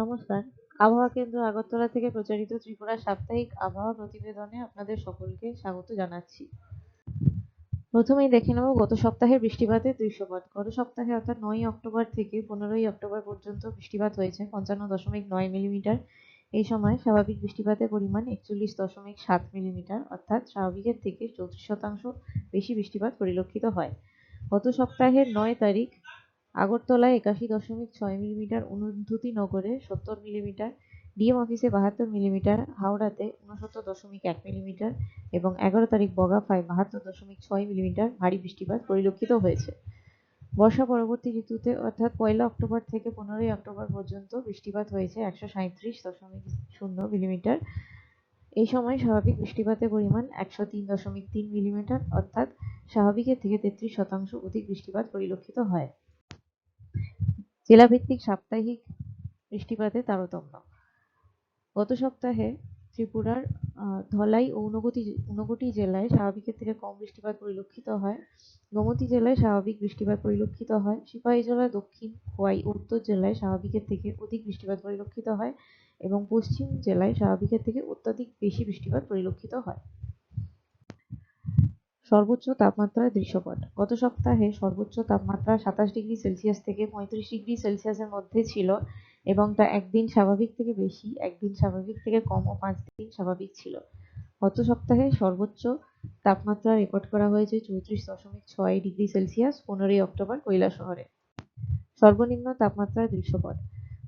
নমস্কার। আবহাওয়া কেন্দ্র আগরতলা থেকে প্রচারিত ত্রিপুরা সাপ্তাহিক আবহাওয়া প্রতিবেদনে আপনাদের সকলকে স্বাগত জানাচ্ছি। প্রথমেই দেখে নেব, গত সপ্তাহের বৃষ্টিপাতের দৃশ্যপট। গত সপ্তাহে অর্থাৎ নয়ই অক্টোবর থেকে পনেরোই অক্টোবর পর্যন্ত বৃষ্টিপাত হয়েছে, পঞ্চান্ন দশমিক নয় মিলিমিটার। এই সময় স্বাভাবিক বৃষ্টিপাতের পরিমাণ একচল্লিশ দশমিক সাত মিলিমিটার, অর্থাৎ স্বাভাবিকের থেকে চৌত্রিশ শতাংশ বেশি বৃষ্টিপাত পরিলক্ষিত হয়। গত সপ্তাহের নয় তারিখ আগরতলায় একাশি দশমিক ছয় মিলিমিটার নগরে সত্তর মিলিমিটার, ডিএম অফিসে বাহাত্তর মিলিমিটার, হাওড়াতে উনসত্তর দশমিক এক মিলিমিটার এবং এগারো তারিখ বগাফায় বাহাত্তর দশমিক ছয় মিলিমিটার ভারী বৃষ্টিপাত পরিলক্ষিত হয়েছে। বর্ষা পরবর্তী ঋতুতে অর্থাৎ পয়লা অক্টোবর থেকে পনেরোই অক্টোবর পর্যন্ত বৃষ্টিপাত হয়েছে একশো সাঁত্রিশ দশমিক শূন্য মিলিমিটার। এই সময় স্বাভাবিক বৃষ্টিপাতের পরিমাণ একশো তিন দশমিক তিন মিলিমিটার, অর্থাৎ স্বাভাবিকের থেকে তেত্রিশ শতাংশ অধিক বৃষ্টিপাত পরিলক্ষিত হয়। জেলাভিত্তিক সাপ্তাহিক বৃষ্টিপাতের তারতম্য। গত সপ্তাহে ত্রিপুরার ধলাই ও ঊনকোটি ঊনকোটি জেলায় স্বাভাবিকের থেকে কম বৃষ্টিপাত পরিলক্ষিত হয়। গোমতী জেলায় স্বাভাবিক বৃষ্টিপাত পরিলক্ষিত হয়। সিপাহী সিপাহীজলা দক্ষিণ, খোয়াই, উত্তর জেলায় স্বাভাবিকের থেকে অধিক বৃষ্টিপাত পরিলক্ষিত হয় এবং পশ্চিম জেলায় স্বাভাবিকের থেকে অত্যাধিক বেশি বৃষ্টিপাত পরিলক্ষিত হয়। সর্বোচ্চ তাপমাত্রার দৃশ্যপট। গত সপ্তাহে সর্বোচ্চ তাপমাত্রা সাতাশ ডিগ্রি সেলসিয়াস থেকে পঁয়ত্রিশ ডিগ্রি সেলসিয়াসের মধ্যে ছিল এবং তা একদিন স্বাভাবিক থেকে বেশি, একদিন স্বাভাবিক থেকে কম ও পাঁচ দিন স্বাভাবিক ছিল। গত সপ্তাহে সর্বোচ্চ তাপমাত্রা রেকর্ড করা হয়েছে চৌত্রিশ দশমিক ছয় ডিগ্রি সেলসিয়াস পনেরোই অক্টোবর কৈলা শহরে। সর্বনিম্ন তাপমাত্রার দৃশ্যপট।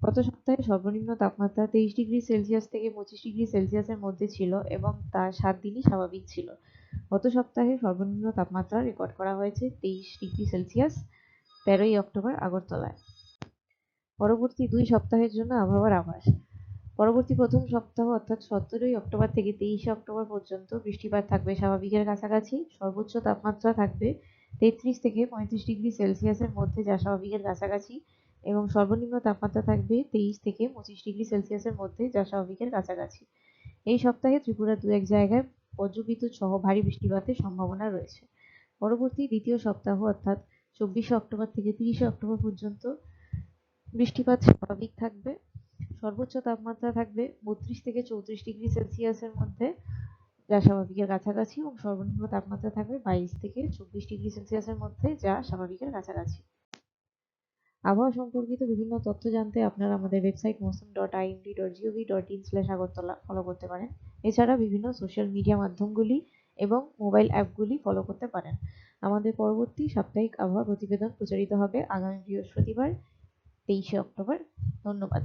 গত সপ্তাহে সর্বনিম্ন তাপমাত্রা তেইশ ডিগ্রি সেলসিয়াস থেকে পঁচিশ ডিগ্রি সেলসিয়াসের মধ্যে ছিল এবং তা সাত দিনই স্বাভাবিক ছিল। গত সপ্তাহে সর্বনিম্ন তাপমাত্রা রেকর্ড করা হয়েছে তেইশ ডিগ্রি সেলসিয়াস, তেরোই অক্টোবর আগরতলায়। পরবর্তী দুই সপ্তাহের জন্য আবহাওয়ার আভাস। পরবর্তী প্রথম সপ্তাহ অর্থাৎ সতেরোই অক্টোবর থেকে তেইশে অক্টোবর পর্যন্ত বৃষ্টিপাত থাকবে স্বাভাবিকের কাছাকাছি। সর্বোচ্চ তাপমাত্রা থাকবে তেত্রিশ থেকে পঁয়ত্রিশ ডিগ্রি সেলসিয়াসের মধ্যে, যা স্বাভাবিকের কাছাকাছি। এবং সর্বনিম্ন তাপমাত্রা থাকবে তেইশ থেকে পঁচিশ ডিগ্রি সেলসিয়াসের মধ্যে, যা স্বাভাবিকের কাছাকাছি। এই সপ্তাহে ত্রিপুরার দু এক জায়গায় বজ্রবিদ্যুৎ সহ ভারী বৃষ্টিপাতের সম্ভাবনা রয়েছে। পরবর্তী দ্বিতীয় সপ্তাহ অর্থাৎ চব্বিশে অক্টোবর থেকে তিরিশে অক্টোবর পর্যন্ত বৃষ্টিপাত স্বাভাবিক থাকবে। সর্বোচ্চ তাপমাত্রা থাকবে বত্রিশ থেকে চৌত্রিশ ডিগ্রি সেলসিয়াসের মধ্যে, যা স্বাভাবিকের কাছাকাছি এবং সর্বনিম্ন তাপমাত্রা থাকবে বাইশ থেকে চব্বিশ ডিগ্রি সেলসিয়াসের মধ্যে, যা স্বাভাবিকের কাছাকাছি। আবহাওয়া সম্পর্কিত বিভিন্ন তথ্য জানতে আপনারা আমাদের website Mausam dot IMD dot GOV dot in slash Agartala follow করতে পারেন। এছাড়া বিভিন্ন সোশ্যাল মিডিয়া মাধ্যমগুলি এবং মোবাইল অ্যাপগুলি ফলো করতে পারেন। আমাদের পরবর্তী সাপ্তাহিক আবহাওয়া প্রতিবেদন প্রচারিত হবে আগামী বৃহস্পতিবার, তেইশে অক্টোবর। ধন্যবাদ।